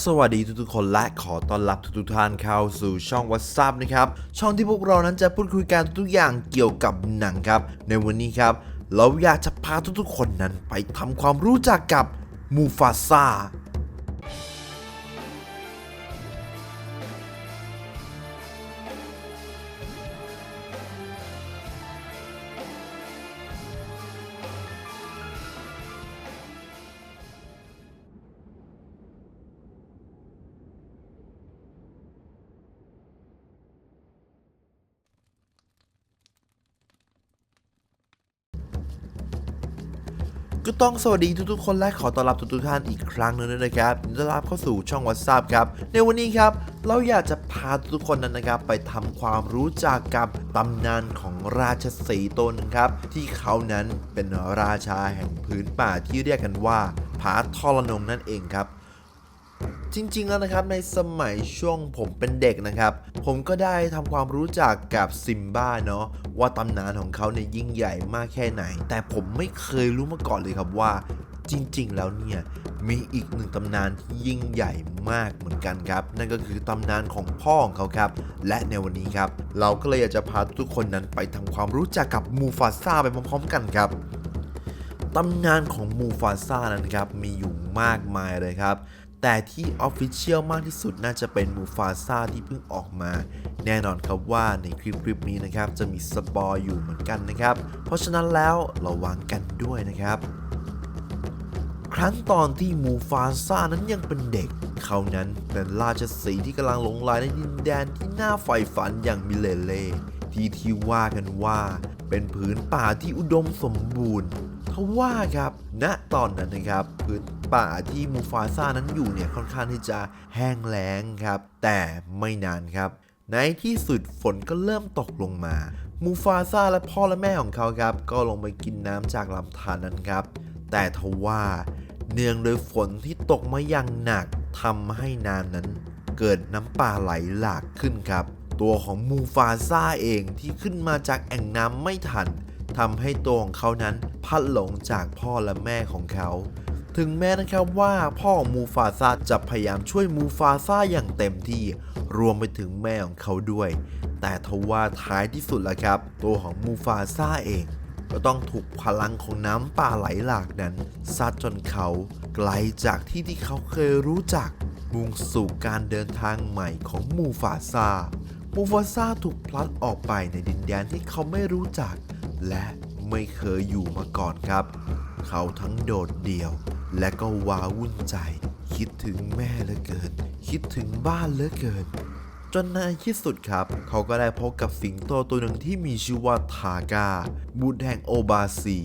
สวัสดีทุกๆคนและขอต้อนรับทุกๆท่านเข้าสู่ช่องวั s ซับนะครับ ช่องที่พวกเรานั้นจะพูดคุยกันทุกอย่างเกี่ยวกับหนังครับ ในวันนี้ครับ เราอยากจะพาทุกๆคนนั้นไปทำความรู้จักกับมูฟาซา ก็ต้องสวัสดีทุกๆคนและขอต้อนรับทุกๆท่านอีกครั้งหนึ่งด้วยนะครับยินดีต้อนรับเข้าสู่ช่องวัตซับครับ ในวันนี้ครับ เราอยากจะพาทุกคนนั้นนะครับ ไปทำความรู้จักกับตำนานของราชสีตนครับ ที่เขานั้นเป็นราชาแห่งพื้นป่าที่เรียกกันว่าผาทรนงนั่นเองครับ จริง ๆ แล้วนะครับในสมัยช่วงผมเป็นเด็กนะครับ ผมก็ได้ทำความรู้จักกับซิมบ้าเนาะว่าตำนานของเขาเนี่ยยิ่งใหญ่มากแค่ไหน แต่ผมไม่เคยรู้มาก่อนเลยครับว่าจริงๆ แล้วเนี่ยมีอีกหนึ่งตำนานที่ยิ่งใหญ่มากเหมือนกันครับ นั่นก็คือตำนานของพ่อของเขาครับ และในวันนี้ครับ เราก็เลยอยากจะพาทุกคนนั้นไปทำความรู้จักกับมูฟาซาไปพร้อมๆ กันครับตำนานของมูฟาซ่านั้นครับมีอยู่มากมายเลยครับ แต่ที่ออฟฟิเชียลมากที่สุดน่าจะเป็นมูฟาซาที่เพิ่งออกมา แน่นอนครับว่าในคลิปคลิปนี้นะครับ จะมีสปอยอยู่เหมือนกันนะครับ เพราะฉะนั้นแล้วระวังกันด้วยนะครับ ครั้นตอนที่มูฟาซานั้นยังเป็นเด็ก เขานั้นเป็นราชสีที่กำลังหลงไหลในดินแดนที่น่าใฝ่ฝันอย่างมิเลเล่ที่ที่ว่ากันว่า เป็นผืนป่าที่อุดมสมบูรณ์ทว่าครับณตอนนั้นนะครับ พื้น ป่าที่มูฟาซ่านั้นอยู่เนี่ยค่อนข้างที่จะแห้งแล้งครับ แต่ไม่นานครับ ในที่สุดฝนก็เริ่มตกลงมามูฟาซ่าและพ่อและแม่ของเขาครับ ก็ลงไปกินน้ำจากลำธารนั้นครับ แต่ทว่าเนื่องโดยฝนที่ตกมาอย่างหนักทำให้น้ำนั้น เกิดน้ำป่าไหลหลากขึ้นครับ ตัวของมูฟาซ่าเองที่ขึ้นมาจากแอ่งน้ำไม่ทันทำให้ตัวของเขานั้นพัดหลงจากพ่อและแม่ของเขา ถึงแม้นะครับว่าพ่อของมูฟาซาจะพยายามช่วยมูฟาซาอย่างเต็มที่ รวมไปถึงแม่ของเขาด้วย แต่ทว่าท้ายที่สุดแล้วครับ ตัวของมูฟาซาเอง ก็ต้องถูกพลังของน้ำป่าไหลหลากนั้นซัดจนเขาไกลจากที่ที่เขาเคยรู้จัก มุ่งสู่การเดินทางใหม่ของมูฟาซามูฟาซาถูกพลัดออกไปในดินแดนที่เขาไม่รู้จัก และไม่เคยอยู่มาก่อนครับ เขาทั้งโดดเดี่ยว และก็ว้าวุ่นใจ คิดถึงแม่เหลือเกิน คิดถึงบ้านเหลือเกิน จนในที่สุดครับ เขาก็ได้พบกับสิงโตตัวหนึ่งที่มีชื่อว่าทากาบุตรแห่งโอบาซี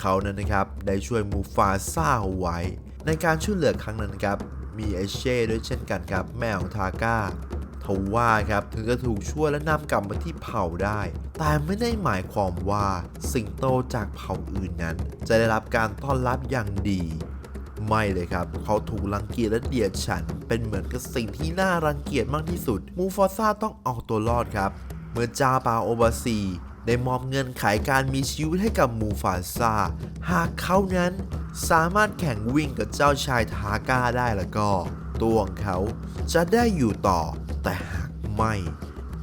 เขานั้นนะครับได้ช่วยมูฟาซ่าไว้ ในการช่วยเหลือครั้งนั้นครับ มีไอเช่ด้วยเช่นกันครับแม่ของทาก้าทว่าครับถึงจะถูกช่วยและนำกลับมาที่เผ่าได้ แต่ไม่ได้หมายความว่าสิงโตจากเผ่าอื่นนั้น จะได้รับการต้อนรับอย่างดี ไม่เลยครับ เขาถูกรังเกียจและเดียดฉัน เป็นเหมือนกับสิ่งที่น่ารังเกียจมากที่สุด มูฟาซ่าต้องเอาตัวรอดครับ เมื่อจาปาโอบาซีได้มอบเงินขายการมีชีวิตให้กับมูฟาซาหากเขานั้นสามารถแข่งวิ่งกับเจ้าชายทาก้าได้แล้วก็ ตัวของเขาจะได้อยู่ต่อ แต่หากไม่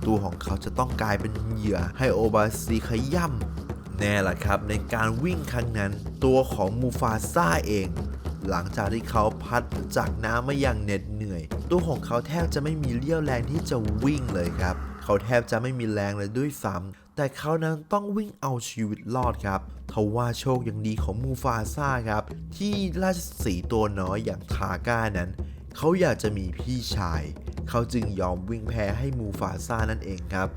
ตัวของเขาจะต้องกลายเป็นเหยื่อให้โอบาซีขย่ำแน่ละครับ ในการวิ่งครั้งนั้น ตัวของมูฟาซาเอง หลังจากที่เขาพัดจากน้ำมาอย่างเหน็ดเหนื่อย ตัวของเขาแทบจะไม่มีเรี่ยวแรงที่จะวิ่งเลยครับ เขาแทบจะไม่มีแรงเลยด้วยซ้ำแต่เขานั้นต้องวิ่งเอาชีวิตรอดครับทว่าโชคยังดีของมูฟาซ่าครับ ที่ราชสีตัวน้อยอย่างทาก้านั้น เขาอยากจะมีพี่ชาย เขาจึงยอมวิ่งแพ้ให้มูฟาซ่านั่นเองครับ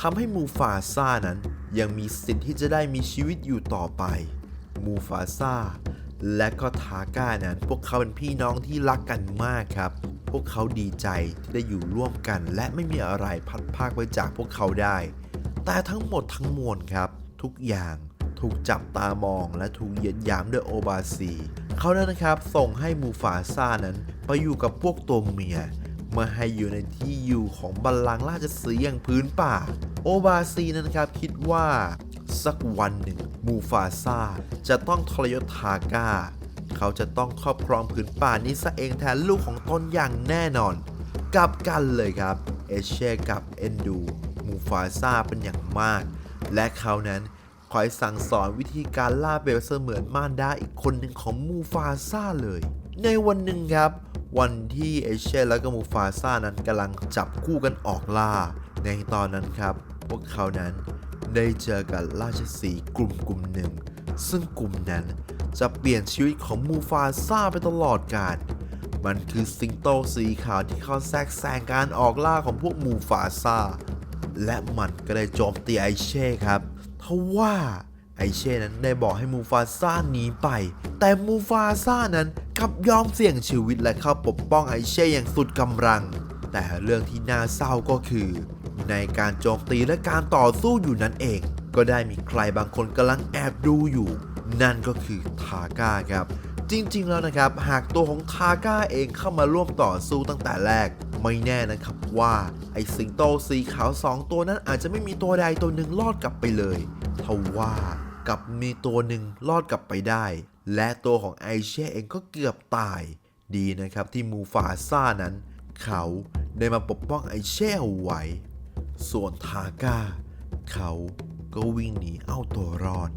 ทำให้มูฟาซ่านั้นยังมีสิทธิ์ที่จะได้มีชีวิตอยู่ต่อไป มูฟาซ่า และก็ทาก้านั้น พวกเขาเป็นพี่น้องที่รักกันมากครับ พวกเขาดีใจที่ได้อยู่ร่วมกัน และไม่มีอะไรพัดพากไปจากพวกเขาได้ แต่ทั้งหมดทั้งมวลครับ ทุกอย่างถูกจับตามองและถูกเหยียดหยามโดยโอบาซีเขานั้นนะครับส่งให้มูฟาซ่านั้นไปอยู่กับพวกตัวเมียมื่อให้อยู่ในที่อยู่ของบัลลังก์ราชสีอย่างพื้นป่า โอบาซีนั้นครับคิดว่าสักวันหนึ่ง มูฟาซาจะต้องทรยศทาก้า เขาจะต้องครอบครองผืนป่านี้ซะเองแทนลูกของตนอย่างแน่นอน กลับกันเลยครับ เอเช่กับเอนดู มูฟาซาเป็นอย่างมาก และเขานั้นคอยสั่งสอนวิธีการล่าเบลเสมือนมารดาอีกคนหนึ่งของมูฟาซาเลย ในวันหนึ่งครับ วันที่เอเช่และก็มูฟาซานั้นกำลังจับคู่กันออกล่า ในตอนนั้นครับ พวกเขานั้น ได้เจอกับราชสีกลุ่มกลุ่มหนึ่ง ซึ่งกลุ่มนั้นจะเปลี่ยนชีวิตของมูฟาซาไปตลอดกาล มันคือสิงโตสีขาวที่เขาแทรกแซงการออกล่าของพวกมูฟาซาและมันก็ได้โจมตีไอเช่ครับทว่าไอเช่นั้นได้บอกให้มูฟาซ่าหนีไป แต่มูฟาซ่านั้นกลับยอมเสี่ยงชีวิตและเข้าปกป้องไอเช่อย่างสุดกำลัง แต่เรื่องที่น่าเศร้าก็คือ ในการโจมตีและการต่อสู้อยู่นั้นเอง ก็ได้มีใครบางคนกำลังแอบดูอยู่ นั่นก็คือทาก้าครับ จริงๆแล้วนะครับ หากตัวของทาก้าเองเข้ามาร่วมต่อสู้ตั้งแต่แรก ไม่แน่นะครับว่าไอ้สิงโตสีขาวสองตัวนั้นอาจจะไม่มีตัวใดตัวหนึ่งรอดกลับไปเลยทว่ากับมีตัวหนึ่งรอดกลับไปได้ และตัวของไอเช่เองก็เกือบตาย ดีนะครับที่มูฟาซ่านั้น เขาได้มาปกป้องไอเช่เอาไว้ ส่วนทาก้า เขาก็วิ่งหนีเอาตัวรอด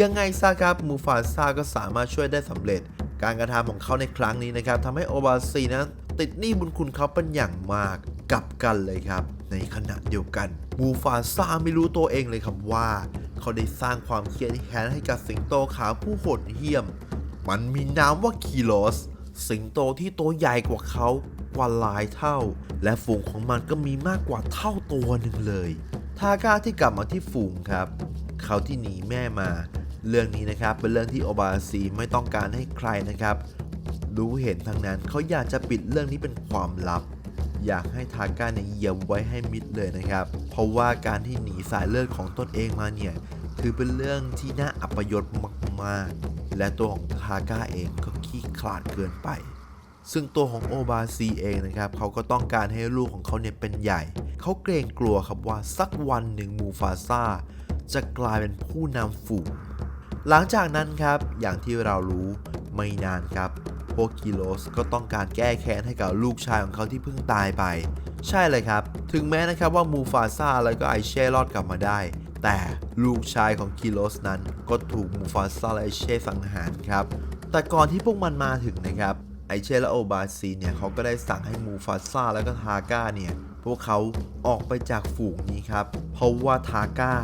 ยังไงซะครับมูฟาซาก็สามารถช่วยได้สำเร็จ การกระทำของเขาในครั้งนี้นะครับทำให้โอบาซีนั้นติดหนี้บุญคุณเขาเป็นอย่างมากกลับกันเลยครับ ในขณะเดียวกัน มูฟาซาไม่รู้ตัวเองเลยครับว่า เขาได้สร้างความเครียดแค้นให้กับสิงโตขาวผู้โหดเหี้ยม มันมีนามว่าคีโลสสิงโตที่ตัวใหญ่กว่าเขา กว่าหลายเท่า และฝูงของมันก็มีมากกว่าเท่าตัวหนึ่งเลย ทาก้าที่กลับมาที่ฝูงครับ เขาที่หนีแม่มา เรื่องนี้นะครับเป็นเรื่องที่โอบาซีไม่ต้องการให้ใครนะครับ รู้เห็นทั้งนั้นเขาอยากจะปิดเรื่องนี้เป็นความลับ อยากให้ทาก้าเนี่ยเยียบไว้ให้มิดเลยนะครับ เพราะว่าการที่หนีสายเลือดของตนเองมาเนี่ยถือเป็นเรื่องที่น่าอัปยศมากๆ และตัวของทาก้าเองก็ขี้ขลาดเกินไป ซึ่งตัวของโอบาซีเองนะครับเขาก็ต้องการให้ลูกของเขาเนี่ยเป็นใหญ่ เขาเกรงกลัวครับว่าสักวันหนึ่งมูฟาซาจะกลายเป็นผู้นำฝูงหลังจากนั้นครับอย่างที่เรารู้ไม่นานครับพวกกิโลสก็ต้องการแก้แค้นให้กับลูกชายของเขาที่เพิ่งตายไป ใช่เลยครับ ถึงแม้นะครับว่ามูฟาซาแล้วก็ไอเช่รอดกลับมาได้ แต่ลูกชายของกิโลสนั้นก็ถูกมูฟาซาและไอเช่สังหารครับ แต่ก่อนที่พวกมันมาถึงนะครับ อเช่และโอบาซีเนี่ยเขาก็ได้สั่งให้มูฟาซาแล้วก็ทาก้าเนี่ยพวกเขาออกไปจากฝูงนี้ครับ เพราะว่าทาก้า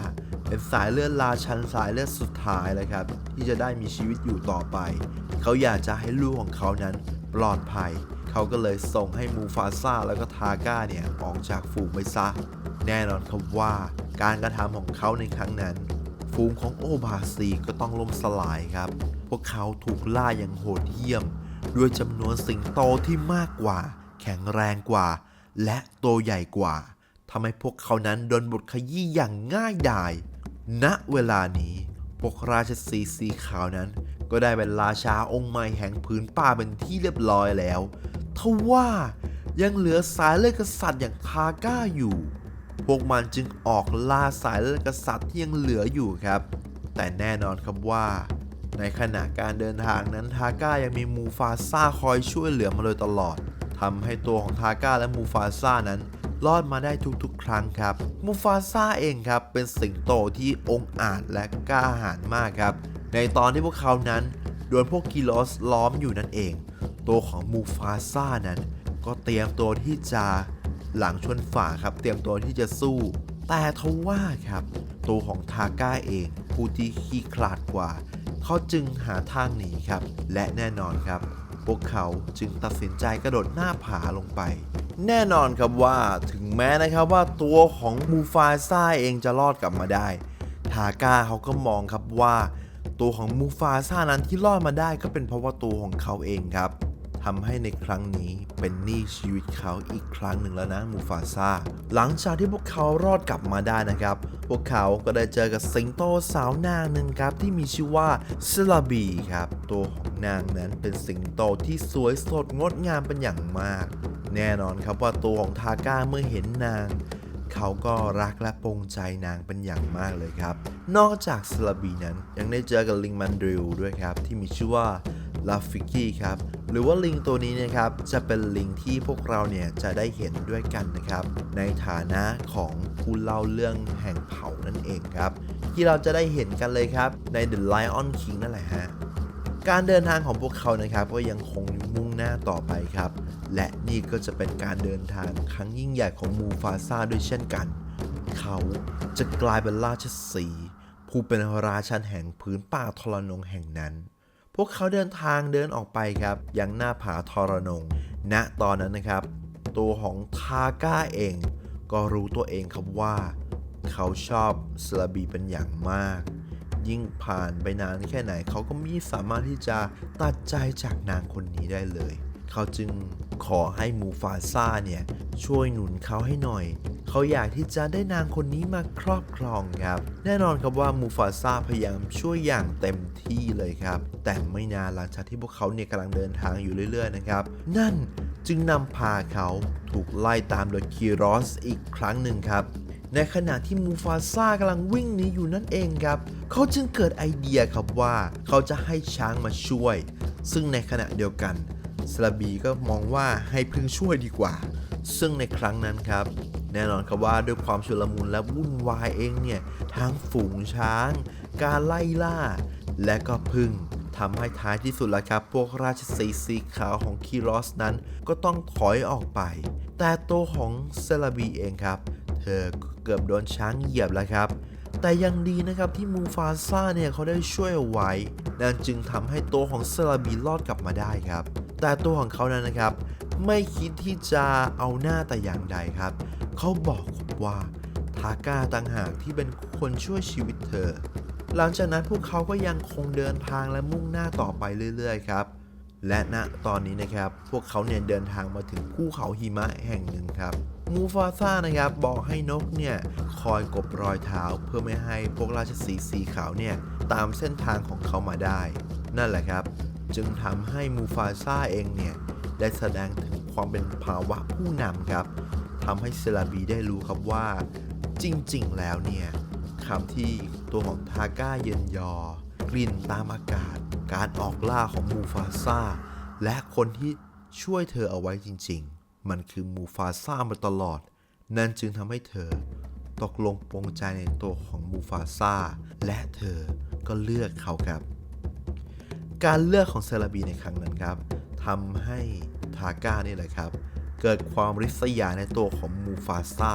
เป็นสายเลือดราชันสายเลือดสุดท้ายเลยครับ ที่จะได้มีชีวิตอยู่ต่อไป เขาอยากจะให้ลูกของเขานั้นปลอดภัย เขาก็เลยส่งให้มูฟาซาแล้วก็ทาก้าเนี่ยออกจากฝูงไปซะ แน่นอนครับว่าการกระทำของเขาในครั้งนั้น ฝูงของโอบาซีก็ต้องล่มสลายครับ พวกเขาถูกล่าอย่างโหดเหี้ยม ด้วยจำนวนสิงโตที่มากกว่า แข็งแรงกว่า และโตใหญ่กว่าทำให้พวกเขานั้นโดนบทขยี้อย่างง่ายดาย ณ เวลานี้ พวกราชสีสีขาวนั้น ก็ได้เป็นราชาองค์ใหม่แห่งพื้นป่าเป็นที่เรียบร้อยแล้วทว่ายังเหลือสายเลือดกษัตริย์อย่างทาก้าอยู่ พวกมันจึงออกล่าสายเลือดกษัตริย์ที่ยังเหลืออยู่ครับ แต่แน่นอนครับว่า ในขณะการเดินทางนั้นทาก้ายังมีมูฟาซ่าคอยช่วยเหลือมาโดยตลอดทำให้ตัวของทาก้าและมูฟาซ่านั้นรอดมาได้ทุกๆ ครั้งครับ มูฟาซ่าเองครับเป็นสิงโตที่องอาจและกล้าหาญมากครับ ในตอนที่พวกเขานั้นโดนพวกกิโลสล้อมอยู่นั่นเอง ตัวของมูฟาซ่านั้น ก็เตรียมตัวที่จะหลังชนฝาครับ เตรียมตัวที่จะสู้ แต่ทว่าครับ ตัวของทาก้าเองผู้ที่ขี้ขลาดกว่า เขาจึงหาทางหนีครับ และแน่นอนครับ พวกเขาจึงตัดสินใจกระโดดหน้าผาลงไป แน่นอนครับว่าถึงแม้นะครับว่าตัวของมูฟาซ่าเองจะรอดกลับมาได้ ทาก้าเขาก็มองครับว่า ตัวของมูฟาซ่านั้นที่รอดมาได้ก็เป็นเพราะว่าตัวของเขาเองครับำให้ในครั้งนี้เป็นหนี้ชีวิตเขาอีกครั้งหนึ่งแล้วนะมูฟาซาหลังจากที่พวกเขารอดกลับมาได้นะครับ พวกเขาก็ได้เจอกับสิงโตสาวนางหนึ่งครับที่มีชื่อว่าซลาบีครับ ตัวของนางนั้นเป็นสิงโตที่สวยสดงดงามเป็นอย่างมาก แน่นอนครับว่าตัวของทาก้าเมื่อเห็นนางเขาก็รักและปรงใจนางเป็นอย่างมากเลยครับ นอกจากสลาบีนั้นยังได้เจอกับลิงมันดริลด้วยครับ ที่มีชื่อว่า ลาฟิกี้ครับ หรือว่าลิงตัวนี้นะครับจะเป็นลิงที่พวกเราเนี่ยจะได้เห็นด้วยกันนะครับ ในฐานะของผู้เล่าเรื่องแห่งเผ่านั่นเองครับ ที่เราจะได้เห็นกันเลยครับใน The Lion King นั่นแหละฮะการเดินทางของพวกเขานะครับก็ยังคงมุ่งหน้าต่อไปครับ และนี่ก็จะเป็นการเดินทางครั้งยิ่งใหญ่ของมูฟาซาด้วยเช่นกัน เขาจะกลายเป็นราชสีห์ผู้เป็นราชันแห่งพื้นป่าทรนงแห่งนั้น พวกเขาเดินทางเดินออกไปครับยังหน้าผาทรนงณตอนนั้นนะครับ ตัวของทาก้าเอง ก็รู้ตัวเองครับว่า เขาชอบสลาบีเป็นอย่างมาก ยิ่งผ่านไปนานแค่ไหนเขาก็ไม่สามารถที่จะตัดใจจากนางคนนี้ได้เลย เขาจึงขอให้มูฟาซ่าเนี่ยช่วยหนุนเขาให้หน่อย เขาอยากที่จะได้นางคนนี้มาครอบครองครับ แน่นอนครับว่ามูฟาซ่าพยายามช่วยอย่างเต็มที่เลยครับ แต่ไม่นานหลังจากที่พวกเขาเนี่ยกำลังเดินทางอยู่เรื่อยๆนะครับ นั่นจึงนำพาเขาถูกไล่ตามโดยคีรอสอีกครั้งหนึ่งครับในขณะที่มูฟาซ่ากำลังวิ่งหนีอยู่นั่นเองครับ เขาจึงเกิดไอเดียครับว่าเขาจะให้ช้างมาช่วย ซึ่งในขณะเดียวกันสลาบีก็มองว่าให้พึ่งช่วยดีกว่า ซึ่งในครั้งนั้นครับ น่นอนครับว่าด้วยความชุลมุนและวุ่นวายเองเนี่ยทั้งฝูงช้าง การไล่ล่า และก็พึ่งทำให้ท้ายที่สุดแล้วครับ พวกราชสีสีขาวของคีรอสนั้น ก็ต้องถอยออกไป แต่ตัวของเซลาบีเองครับ เธอเกือบโดนช้างเหยียบแล้วครับ แต่ยังดีนะครับที่มูฟาซ่าเนี่ยเขาได้ช่วยไว้นั่นจึงทำให้ตัวของเซลาบีรอดกลับมาได้ครับ แต่ตัวของเขานั้นนะครับ ไม่คิดที่จะเอาหน้าแต่อย่างใดครับ เขาบอกว่าทาก้าต่างหากที่เป็นคนช่วยชีวิตเธอ หลังจากนั้นพวกเขาก็ยังคงเดินทางและมุ่งหน้าต่อไปเรื่อยๆครับ และณตอนนี้นะครับ พวกเขาเนี่ยเดินทางมาถึงภูเขาหิมะแห่งหนึ่งครับมูฟาซ่านะครับบอกให้นกเนี่ยคอยกบรอยเท้าเพื่อไม่ให้พวกราชสีสีขาวเนี่ยตามเส้นทางของเขามาได้ นั่นแหละครับ จึงทำให้มูฟาซ่าเองเนี่ยได้แสดงถึงความเป็นภาวะผู้นำครับำให้เซลาบีได้รู้ครับว่า จริงๆ แล้วเนี่ยคำที่ตัวของทาก้าเย็นยอ กลิ่นตามอากาศ การออกล่าของมูฟาซาและคนที่ช่วยเธอเอาไว้จริง ๆ มันคือมูฟาซามาตลอด นั่นจึงทำให้เธอ ตกลงปรงใจในตัวของมูฟาซาและเธอก็เลือกเขาครับ การเลือกของเซราบีในครั้งนั้นครับทำให้ทาก้านี่แหละครับ เกิดความริษยาในตัวของมูฟาซ่า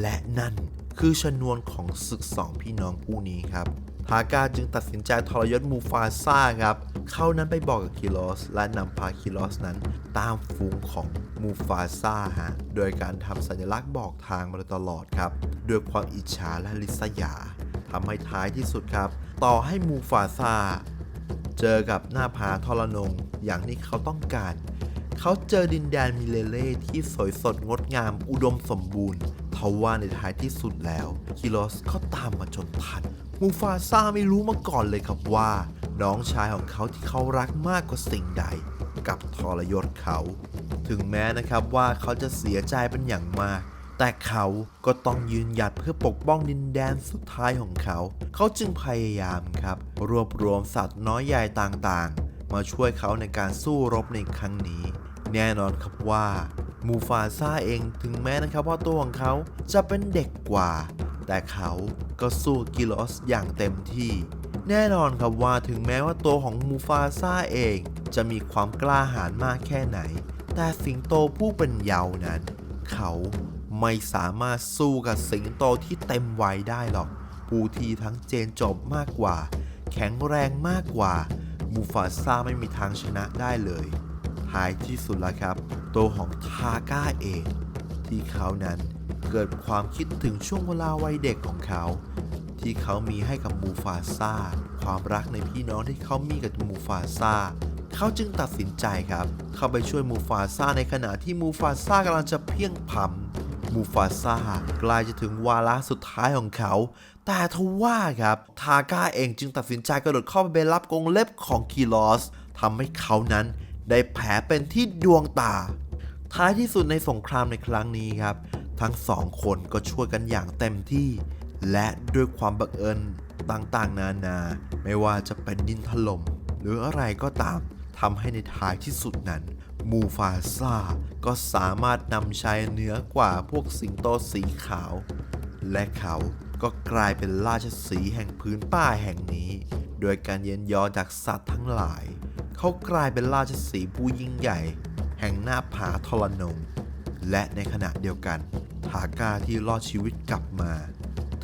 และนั่นคือชนวนของศึกสองพี่น้องคู่นี้ครับทาก้าจึงตัดสินใจทรยศมูฟาซ่าครับ เขานั้นไปบอกกับคิโลสและนำพาคิโลสนั้น ตามฝูงของมูฟาซ่าฮะ โดยการทำสัญลักษณ์บอกทางมาตลอดครับ ด้วยความอิจฉาและริษยาทำให้ท้ายที่สุดครับ ต่อให้มูฟาซ่าเจอกับหน้าผาทรนงอย่างที่เขาต้องการ เขาเจอดินแดนมิเลเล่ที่สวยสดงดงามอุดมสมบูรณ์ทว่าในท้ายที่สุดแล้วคิโลสก็ตามมาจนทัน มูฟาซ่าไม่รู้มาก่อนเลยครับว่า น้องชายของเขาที่เขารักมากกว่าสิ่งใด กับทรยศเขา ถึงแม้นะครับว่าเขาจะเสียใจเป็นอย่างมาก แต่เขาก็ต้องยืนหยัดเพื่อปกป้องดินแดนสุดท้ายของเขา เขาจึงพยายามครับ รวบรวมสัตว์น้อยใหญ่ต่าง มาช่วยเขาในการสู้รบในครั้งนี้ แน่นอนครับว่ามูฟาซาเองถึงแม้นะครับว่าตัวของเขาจะเป็นเด็กกว่า แต่เขาก็สู้กิโลสอย่างเต็มที่ แน่นอนครับว่าถึงแม้ว่าตัวของมูฟาซาเองจะมีความกล้าหาญมากแค่ไหน แต่สิงโตผู้เป็นเยาว์นั้น เขาไม่สามารถสู้กับสิงโตที่เต็มวัยได้หรอก ผู้ที่ทั้งเจนจบมากกว่า แข็งแรงมากกว่า มูฟาซ่าไม่มีทางชนะได้เลย ท้ายที่สุดแล้วครับ ตัวของทาก้าเอง ที่เขานั้นเกิดความคิดถึงช่วงเวลาวัยเด็กของเขา ที่เขามีให้กับมูฟาซ่า ความรักในพี่น้องที่เขามีกับมูฟาซ่าเขาจึงตัดสินใจครับ เข้าไปช่วยมูฟาซ่าในขณะที่มูฟาซ่ากำลังจะเพียงพำมูฟาซ่ากลายจะถึงวาระสุดท้ายของเขา แต่ทว่าครับ ทาก้าเองจึงตัดสินใจกระโดดเข้าไปรับกรงเล็บของคีลอสทำให้เขานั้นได้แผลเป็นที่ดวงตา ท้ายที่สุดในสงครามในครั้งนี้ครับ ทั้งสองคนก็ช่วยกันอย่างเต็มที่ และด้วยความบังเอิญต่างๆ นานา ไม่ว่าจะเป็นดินถล่มหรืออะไรก็ตามทำให้ในท้ายที่สุดนั้น มูฟาซาก็สามารถนำชัยเหนือกว่าพวกสิงโตสีขาว และเขา ก็กลายเป็นราชสีห์แห่งพื้นป่าแห่งนี้ โดยการเย็นยอจากสัตว์ทั้งหลาย เขากลายเป็นราชสีห์ผู้ยิ่งใหญ่ แห่งหน้าผาทรนง และในขณะเดียวกัน ทาก้าที่รอดชีวิตกลับมา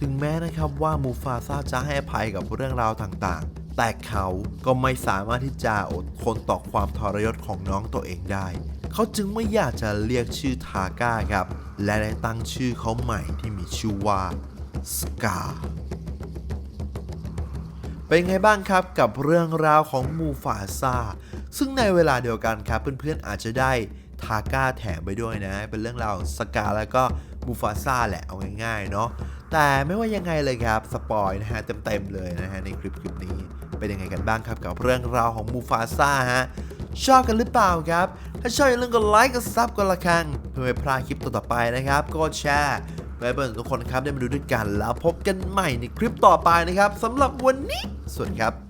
ถึงแม้นะครับว่ามูฟาซาจะให้อภัยกับเรื่องราวต่างๆ แต่เขาก็ไม่สามารถที่จะอดทนต่อความทรยศของน้องตัวเองได้ เขาจึงไม่อยากจะเรียกชื่อทาก้าครับ และได้ตั้งชื่อเขาใหม่ที่มีชื่อว่า สกา เป็นไงบ้างครับกับเรื่องราวของมูฟาซาซึ่งในเวลาเดียวกันครับ เพื่อนๆอาจจะได้ทาก้าแถมไปด้วยนะ เป็นเรื่องราวสกาแล้วก็มูฟาซาแหละเอาง่ายๆเนาะแต่ไม่ว่ายังไงเลยครับสปอยนะฮะเต็มๆเลยนะฮะในคลิปคลิปนี้เป็นยังไงกันบ้างครับกับเรื่องราวของมูฟาซาฮะชอบกันหรือเปล่าครับ ถ้าชอบอย่าลืมกดไลค์กดซับกดละครังเพื่อไม่พลาดคลิปต่อๆไปนะครับกดแชร์ ไว้เพื่อนทุกคนครับได้มาดูด้วยกันแล้วพบกันใหม่ในคลิปต่อไปนะครับสำหรับวันนี้สวัสดีครับ